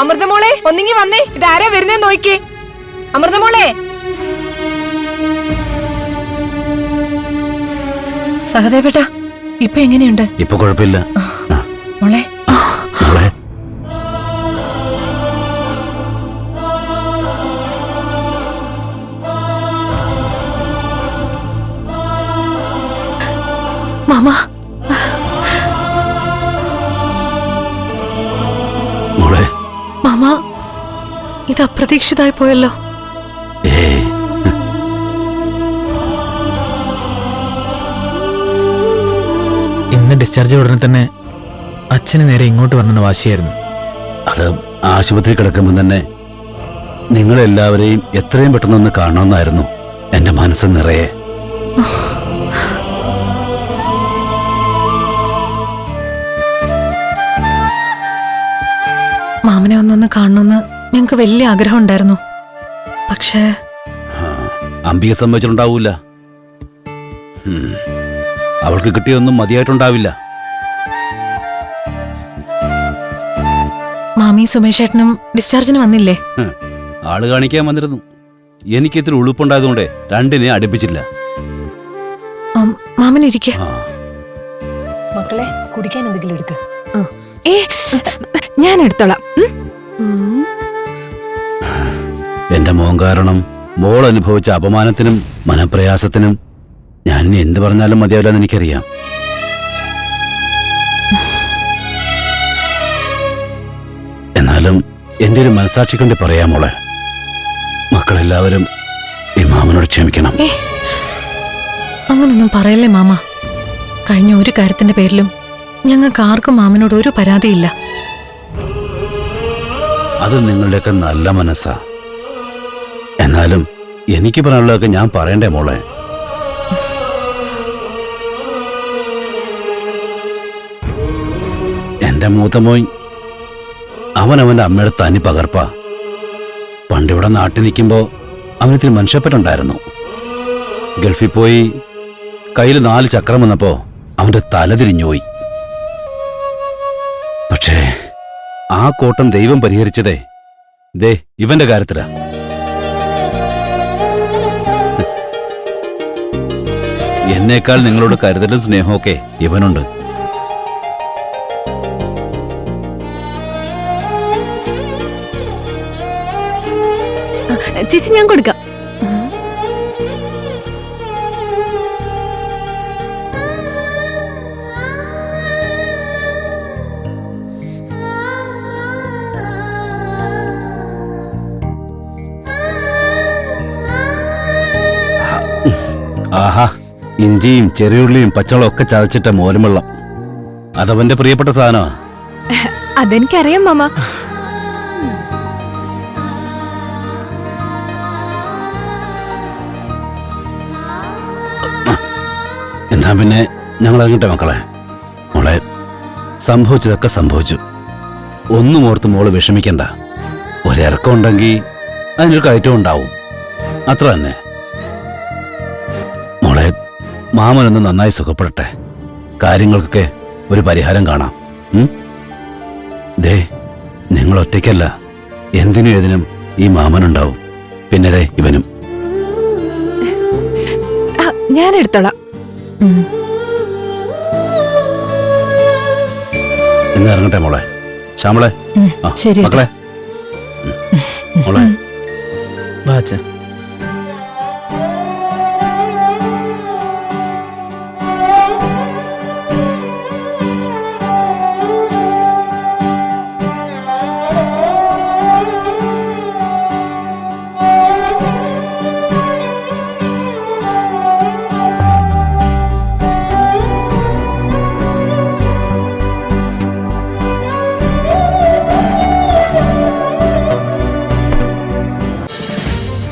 അമൃതമോളെ ഒന്നിങ്ങി വന്നേ. ഇതാരാ വരുന്നേ നോക്കിക്കേ അമൃതമോളെ. സഹദേവേട്ടാ ഇപ്പൊ എങ്ങനെയുണ്ട്? ഇപ്പൊ കുഴപ്പമില്ല. ഇത് അപ്രതീക്ഷിതായി പോയല്ലോ. ഇന്ന് ഡിസ്ചാർജ് ചെയ്ത ഉടനെ തന്നെ അച്ഛന് നേരെ ഇങ്ങോട്ട് വരണമെന്ന് വാശിയായിരുന്നു. അത് ആശുപത്രി കിടക്കുമ്പോൾ തന്നെ നിങ്ങളെല്ലാവരെയും എത്രയും പെട്ടെന്നൊന്ന് കാണണമെന്നായിരുന്നു എന്റെ മനസ്സ് നിറയെ. മാമനെ ഒന്നൊന്ന് കാണണമെന്ന് ഞങ്ങൾക്ക് വലിയ ആഗ്രഹം ഉണ്ടായിരുന്നു. പക്ഷേ അംബിക സമ്മതിച്ചിട്ടുണ്ടാവൂല. അവൾക്ക് കിട്ടിയൊന്നും മതിയായിട്ടുണ്ടാവില്ല. മാമി സുമേഷ് ഏട്ടനും ഡിസ്ചാർജിന് വന്നില്ലേ ആൾ കാണിക്കാൻ വന്നിരുന്നു. എനിക്ക് ഇത്തിരി ഉളുപ്പുണ്ടായതുകൊണ്ട് രണ്ടിനെ അടുപ്പിച്ചില്ല. ഇരിക്കെ മക്കളെ കുടിക്കാൻ എന്തെങ്കിലും എടുക്ക്. ഞാൻ എടുത്തോളാം. എന്റെ മോൻ കാരണം മോൾ അനുഭവിച്ച അപമാനത്തിനും മനപ്രയാസത്തിനും ഞാൻ എന്ത് പറഞ്ഞാലും മതിയാവില്ലെന്ന് എനിക്കറിയാം. എന്നാലും എന്റെ ഒരു മനസാക്ഷി കണ്ടി പറയാം മോളെ. മക്കളെല്ലാവരും ഈ മാമനോട് ക്ഷമിക്കണം. അങ്ങനൊന്നും പറയല്ലേ മാമ? കഴിഞ്ഞ ഒരു കാര്യത്തിന്റെ പേരിലും ഞങ്ങൾക്ക് ആർക്കും മാമനോട് ഒരു പരാതിയില്ല. അത് നിങ്ങളുടെയൊക്കെ നല്ല മനസ്സാ. എന്നാലും എനിക്ക് പറയാനുള്ളതൊക്കെ ഞാൻ പറയണ്ടേ മോളെ? മൂത്ത മോൻ അവൻ അവന്റെ അമ്മയുടെ തനി പകർപ്പാ. പണ്ടിവിടെ നാട്ടിൽ നിൽക്കുമ്പോ അവനിത്തിരി മനുഷ്യപ്പെട്ടുണ്ടായിരുന്നു. ഗൾഫിൽ പോയി കയ്യിൽ നാല് ചക്രം വന്നപ്പോ അവന്റെ തല തിരിഞ്ഞുപോയി പക്ഷേ ആ കോട്ടം ദൈവം പരിഹരിച്ചതേ. ദേ ഇവന്റെ കാര്യത്തിലാ. എന്നേക്കാൾ നിങ്ങളോട് കരുതലും സ്നേഹമൊക്കെ ഇവനുണ്ട്. ചേച്ചി ഞാൻ കൊടുക്കാം. ആഹാ. ഇഞ്ചിയും ചെറിയുള്ളിയും പച്ചവളം ഒക്കെ ചതച്ചിട്ട മോരും വെള്ളം അതവന്റെ പ്രിയപ്പെട്ട സാധനമാ. അതെനിക്കറിയാം മാമ. എന്നാ പിന്നെ ഞങ്ങൾ ഇറങ്ങട്ടെ മക്കളെ? മോളെ സംഭവിച്ചതൊക്കെ സംഭവിച്ചു. ഒന്നും ഓർത്ത് മോൾ വിഷമിക്കണ്ട. ഒരിറക്കം ഉണ്ടെങ്കിൽ അതിനൊരു കയറ്റം ഉണ്ടാവും. അത്ര തന്നെ. മാമനൊന്ന് നന്നായി സുഖപ്പെടട്ടെ. കാര്യങ്ങൾക്കൊക്കെ ഒരു പരിഹാരം കാണാം. ദേ നിങ്ങൾ ഒറ്റയ്ക്കല്ല. എന്തിനും ഏതിനും ഈ മാമനുണ്ടാവും. പിന്നെ ദേ ഇവനും. ഞാൻ എടുത്തോളാം ഇന്ന് ഇറങ്ങട്ടെ മോളെ. ശ്യാമളെ. മക്കളെ. മോളെ. വാ